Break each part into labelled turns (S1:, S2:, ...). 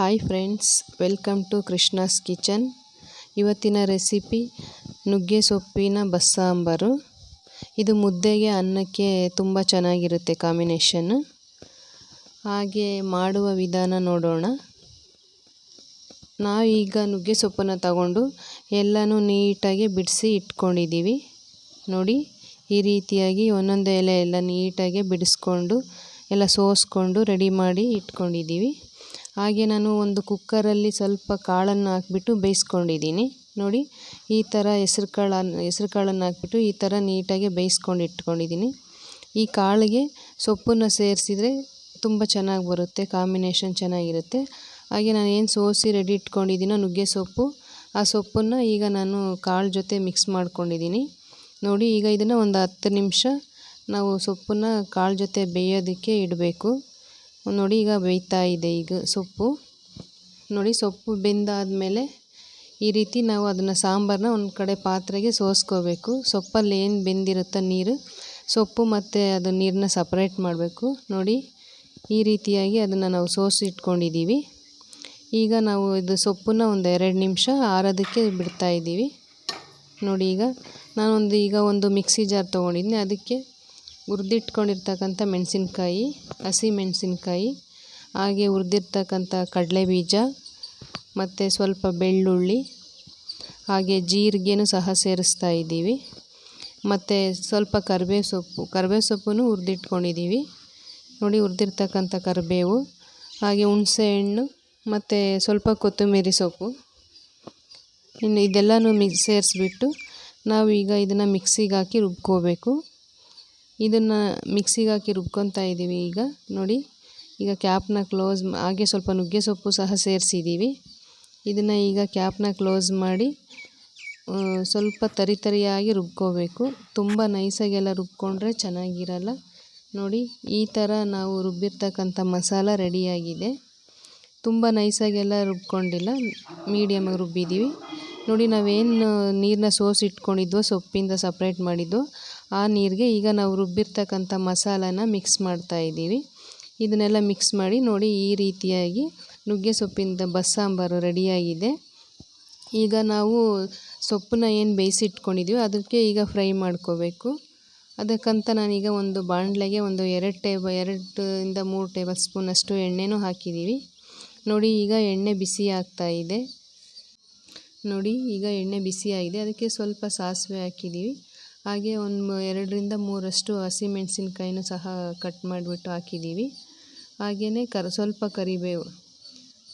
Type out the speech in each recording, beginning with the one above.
S1: Hi friends welcome to Krishna's kitchen ಇವತ್ತಿನ recipe ನುಗ್ಗೆ ಸೊಪ್ಪಿನ ಬಸ್ಸಾಂಬಾರು. ಇದು ಮುದ್ದೆಗೆ ಅನ್ನಕ್ಕೆ ತುಂಬ ಚೆನ್ನಾಗಿರುತ್ತೆ ಕಾಂಬಿನೇಷನ್ ಹಾಗೆ ಮಾಡುವ ವಿಧಾನ ನೋಡೋಣ. ನಾವೀಗ ನುಗ್ಗೆ ಸೊಪ್ಪನ್ನು ತಗೊಂಡು ಎಲ್ಲನೂ ನೀಟಾಗಿ ಬಿಡಿಸಿ ಇಟ್ಕೊಂಡಿದ್ದೀವಿ. ನೋಡಿ, ಈ ರೀತಿಯಾಗಿ ಒಂದೊಂದು ಎಲೆ ಎಲ್ಲ ನೀಟಾಗಿ ಬಿಡಿಸ್ಕೊಂಡು, ಎಲ್ಲ ಸೋಸ್ಕೊಂಡು ರೆಡಿ ಮಾಡಿ ಇಟ್ಕೊಂಡಿದ್ದೀವಿ. ಹಾಗೆ ನಾನು ಒಂದು ಕುಕ್ಕರಲ್ಲಿ ಸ್ವಲ್ಪ ಕಾಳನ್ನು ಹಾಕ್ಬಿಟ್ಟು ಬೇಯಿಸ್ಕೊಂಡಿದ್ದೀನಿ. ನೋಡಿ, ಈ ಥರ ಹೆಸ್ರು ಕಾಳನ್ನು ಹೆಸ್ರು ಕಾಳನ್ನು ಹಾಕ್ಬಿಟ್ಟು ಈ ಥರ ನೀಟಾಗಿ ಬೇಯಿಸ್ಕೊಂಡು ಇಟ್ಕೊಂಡಿದ್ದೀನಿ. ಈ ಕಾಳಿಗೆ ಸೊಪ್ಪನ್ನು ಸೇರಿಸಿದರೆ ತುಂಬ ಚೆನ್ನಾಗಿ ಬರುತ್ತೆ, ಕಾಂಬಿನೇಷನ್ ಚೆನ್ನಾಗಿರುತ್ತೆ. ಹಾಗೆ ನಾನು ಏನು ಸೋಸಿ ರೆಡಿ ಇಟ್ಕೊಂಡಿದ್ದೀನೋ ನುಗ್ಗೆ ಸೊಪ್ಪು, ಆ ಸೊಪ್ಪನ್ನು ಈಗ ನಾನು ಕಾಳು ಜೊತೆ ಮಿಕ್ಸ್ ಮಾಡ್ಕೊಂಡಿದ್ದೀನಿ. ನೋಡಿ, ಈಗ ಇದನ್ನು ಒಂದು ಹತ್ತು ನಿಮಿಷ ನಾವು ಸೊಪ್ಪನ್ನು ಕಾಳು ಜೊತೆ ಬೇಯೋದಕ್ಕೆ ಇಡಬೇಕು. ನೋಡಿ ಈಗ ಬೇಯ್ತಾ ಇದೆ ಈಗ ಸೊಪ್ಪು. ನೋಡಿ ಸೊಪ್ಪು ಬೆಂದಾದಮೇಲೆ ಈ ರೀತಿ ನಾವು ಅದನ್ನು ಸಾಂಬಾರನ್ನ ಒಂದು ಕಡೆ ಪಾತ್ರೆಗೆ ಸೋಸ್ಕೋಬೇಕು. ಸೊಪ್ಪಲ್ಲಿ ಏನು ಬೆಂದಿರುತ್ತೋ ನೀರು, ಸೊಪ್ಪು ಮತ್ತು ಅದು ನೀರನ್ನ ಸಪ್ರೇಟ್ ಮಾಡಬೇಕು. ನೋಡಿ ಈ ರೀತಿಯಾಗಿ ಅದನ್ನು ನಾವು ಸೋಸಿ ಇಟ್ಕೊಂಡಿದ್ದೀವಿ ಈಗ ನಾವು ಇದು ಸೊಪ್ಪನ್ನ ಒಂದು ಎರಡು ನಿಮಿಷ ಆರೋದಕ್ಕೆ ಬಿಡ್ತಾ ಇದ್ದೀವಿ ನೋಡಿ ಈಗ ನಾನೊಂದು ಈಗ ಒಂದು ಮಿಕ್ಸಿ ಜಾರ್ ತೊಗೊಂಡಿದ್ದೀನಿ ಅದಕ್ಕೆ ಹುರಿದಿಟ್ಕೊಂಡಿರ್ತಕ್ಕಂಥ ಮೆಣಸಿನ್ಕಾಯಿ, ಹಸಿ ಮೆಣಸಿನ್ಕಾಯಿ, ಹಾಗೆ ಹುರಿದಿರ್ತಕ್ಕಂಥ ಕಡಲೆ ಬೀಜ, ಮತ್ತು ಸ್ವಲ್ಪ ಬೆಳ್ಳುಳ್ಳಿ, ಹಾಗೆ ಜೀರಿಗೆನೂ ಸಹ ಸೇರಿಸ್ತಾ ಇದ್ದೀವಿ. ಮತ್ತು ಸ್ವಲ್ಪ ಕರಿಬೇವು ಸೊಪ್ಪು ಕರಿಬೇವು ಸೊಪ್ಪನ್ನು ಹುರಿದಿಟ್ಕೊಂಡಿದ್ದೀವಿ. ನೋಡಿ, ಹುರಿದಿರ್ತಕ್ಕಂಥ ಕರಿಬೇವು, ಹಾಗೆ ಹುಣಸೆಹಣ್ಣು ಮತ್ತು ಸ್ವಲ್ಪ ಕೊತ್ತಂಬರಿ ಸೊಪ್ಪು. ಇನ್ನು ಇದೆಲ್ಲನೂ ಮಿಕ್ಸ್ ಸೇರಿಸ್ಬಿಟ್ಟು ನಾವು ಈಗ ಇದನ್ನು ಮಿಕ್ಸಿಗೆ ಹಾಕಿ ರುಬ್ಕೋಬೇಕು. ಇದನ್ನು ಮಿಕ್ಸಿಗೆ ಹಾಕಿ ರುಬ್ಕೊತಾ ಇದ್ದೀವಿ ಈಗ. ನೋಡಿ, ಈಗ ಕ್ಯಾಪ್ನ ಕ್ಲೋಸ್ ಹಾಗೆ ಸ್ವಲ್ಪ ನುಗ್ಗೆ ಸೊಪ್ಪು ಸಹ ಸೇರಿಸಿದ್ದೀವಿ ಇದನ್ನು ಈಗ ಕ್ಯಾಪ್ನ ಕ್ಲೋಸ್ ಮಾಡಿ ಸ್ವಲ್ಪ ತರಿ ತರಿಯಾಗಿ ರುಬ್ಕೋಬೇಕು. ತುಂಬ ನೈಸಾಗೆಲ್ಲ ರುಬ್ಕೊಂಡ್ರೆ ಚೆನ್ನಾಗಿರಲ್ಲ. ನೋಡಿ, ಈ ಥರ ನಾವು ರುಬ್ಬಿರ್ತಕ್ಕಂಥ ಮಸಾಲ ರೆಡಿಯಾಗಿದೆ. ತುಂಬ ನೈಸಾಗೆಲ್ಲ ರುಬ್ಕೊಂಡಿಲ್ಲ. ಮೀಡಿಯಮಾಗಿ ರುಬ್ಬಿದ್ದೀವಿ ನೋಡಿ, ನಾವೇನು ನೀರನ್ನ ಸೋಸಿ ಇಟ್ಕೊಂಡಿದ್ವೋ, ಸೊಪ್ಪಿಂದ ಸಪ್ರೇಟ್ ಮಾಡಿದ್ದು, ಆ ನೀರಿಗೆ ಈಗ ನಾವು ರುಬ್ಬಿರ್ತಕ್ಕಂಥ ಮಸಾಲಾನ ಮಿಕ್ಸ್ ಮಾಡ್ತಾ ಇದ್ದೀವಿ. ಇದನ್ನೆಲ್ಲ ಮಿಕ್ಸ್ ಮಾಡಿ ನೋಡಿ, ಈ ರೀತಿಯಾಗಿ ನುಗ್ಗೆ ಸೊಪ್ಪಿಂದ ಬಸ್ಸಾಂಬಾರು ರೆಡಿಯಾಗಿದೆ. ಈಗ ನಾವು ಸೊಪ್ಪನ್ನ ಏನು ಬೇಯಿಸಿಟ್ಕೊಂಡಿದ್ದೀವಿ ಅದಕ್ಕೆ ಈಗ ಫ್ರೈ ಮಾಡ್ಕೋಬೇಕು. ಅದಕ್ಕಂತ ನಾನೀಗ ಒಂದು ಬಾಣಲೆಗೆ ಒಂದು ಎರಡು ಟೇಬ, ಎರಡರಿಂದ ಮೂರು ಟೇಬಲ್ ಸ್ಪೂನಷ್ಟು ಎಣ್ಣೆನೂ ಹಾಕಿದ್ದೀವಿ. ನೋಡಿ, ಈಗ ಎಣ್ಣೆ ಬಿಸಿ ಆಗ್ತಾ ಇದೆ. ನೋಡಿ, ಈಗ ಎಣ್ಣೆ ಬಿಸಿಯಾಗಿದೆ. ಅದಕ್ಕೆ ಸ್ವಲ್ಪ ಸಾಸಿವೆ ಹಾಕಿದ್ದೀವಿ ಹಾಗೆ ಒಂದು ಎರಡರಿಂದ ಮೂರಷ್ಟು ಹಸಿಮೆಣಸಿನ್ಕಾಯಿನೂ ಸಹ ಕಟ್ ಮಾಡಿಬಿಟ್ಟು ಹಾಕಿದ್ದೀವಿ ಹಾಗೆಯೇ ಕರ್, ಸ್ವಲ್ಪ ಕರಿಬೇವು.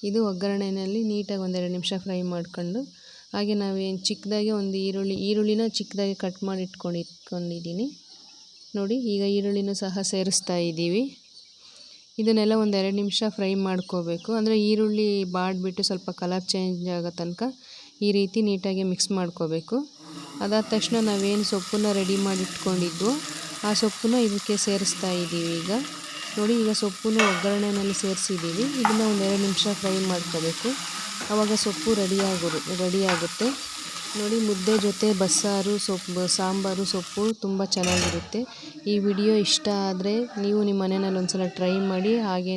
S1: ಇದು ಒಗ್ಗರಣೆಯಲ್ಲಿ ನೀಟಾಗಿ ಒಂದೆರಡು ನಿಮಿಷ ಫ್ರೈ ಮಾಡ್ಕೊಂಡು, ಹಾಗೆ ನಾವೇನು ಚಿಕ್ಕದಾಗಿ ಒಂದು ಈರುಳ್ಳಿ, ಈರುಳ್ಳಿನ ಚಿಕ್ಕದಾಗಿ ಕಟ್ ಮಾಡಿ ಇಟ್ಕೊಂಡು ಇಟ್ಕೊಂಡಿದ್ದೀನಿ ನೋಡಿ, ಈಗ ಈರುಳ್ಳಿನೂ ಸಹ ಸೇರಿಸ್ತಾ ಇದ್ದೀವಿ ಇದನ್ನೆಲ್ಲ ಒಂದು ಎರಡು ನಿಮಿಷ ಫ್ರೈ ಮಾಡ್ಕೋಬೇಕು. ಅಂದರೆ ಈರುಳ್ಳಿ ಬಾಡಿಬಿಟ್ಟು ಸ್ವಲ್ಪ ಕಲರ್ ಚೇಂಜ್ ಆಗೋ ತನಕ ಈ ರೀತಿ ನೀಟಾಗಿ ಮಿಕ್ಸ್ ಮಾಡ್ಕೋಬೇಕು. ಅದಾದ ತಕ್ಷಣ ನಾವೇನು ಸೊಪ್ಪನ್ನು ರೆಡಿ ಮಾಡಿ ಇಟ್ಕೊಂಡಿದ್ವು ಆ ಸೊಪ್ಪನ್ನ ಇದಕ್ಕೆ ಸೇರಿಸ್ತಾ ಇದ್ದೀವಿ ಈಗ. ನೋಡಿ, ಈಗ ಸೊಪ್ಪನ್ನು ಒಗ್ಗರಣೆನಲ್ಲಿ ಸೇರಿಸಿದ್ದೀವಿ. ಇದನ್ನು ಒಂದು ಎರಡು ನಿಮಿಷ ಫ್ರೈ ಮಾಡ್ಕೋಬೇಕು. ಆವಾಗ ಸೊಪ್ಪು ರೆಡಿಯಾಗು ರೆಡಿಯಾಗುತ್ತೆ ನೋಡಿ, ಮುದ್ದೆ ಜೊತೆ ಬಸ್ಸಾರು ಸೊಪ್ಪು ಸಾಂಬಾರು ಸೊಪ್ಪು ತುಂಬ ಚೆನ್ನಾಗಿರುತ್ತೆ. ಈ ವಿಡಿಯೋ ಇಷ್ಟ ಆದರೆ ನೀವು ನಿಮ್ಮ ಮನೆಯಲ್ಲಿ ಒಂದು ಸಲ ಟ್ರೈ ಮಾಡಿ, ಹಾಗೆ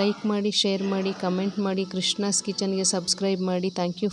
S1: ಲೈಕ್ ಮಾಡಿ, ಶೇರ್ ಮಾಡಿ, ಕಮೆಂಟ್ ಮಾಡಿ. ಕೃಷ್ಣಾಸ್ ಕಿಚನ್ಗೆ ಸಬ್ಸ್ಕ್ರೈಬ್ ಮಾಡಿ. Thank you.